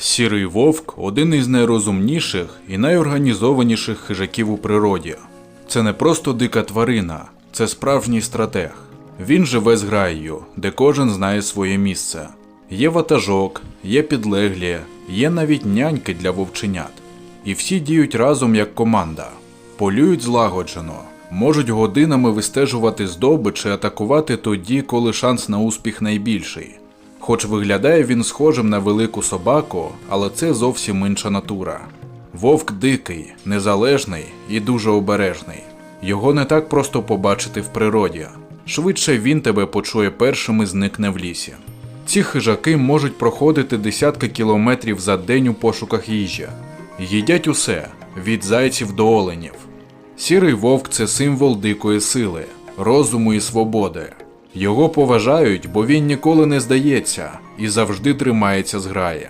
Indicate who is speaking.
Speaker 1: Сірий вовк один із найрозумніших і найорганізованіших хижаків у природі. Це не просто дика тварина, це справжній стратег. Він живе з граєю, де кожен знає своє місце. Є ватажок, є підлеглі, є навіть няньки для вовченят. І всі діють разом як команда. Полюють злагоджено, можуть годинами вистежувати здобич і атакувати тоді, коли шанс на успіх найбільший. Хоч виглядає він схожим на велику собаку, але це зовсім інша натура. Вовк дикий, незалежний і дуже обережний. Його не так просто побачити в природі. Швидше він тебе почує першим і зникне в лісі. Ці хижаки можуть проходити десятки кілометрів за день у пошуках їжі. Їдять усе від зайців до оленів. Сірий вовк це символ дикої сили, розуму і свободи. Його поважають, бо він ніколи не здається і завжди тримається з граї.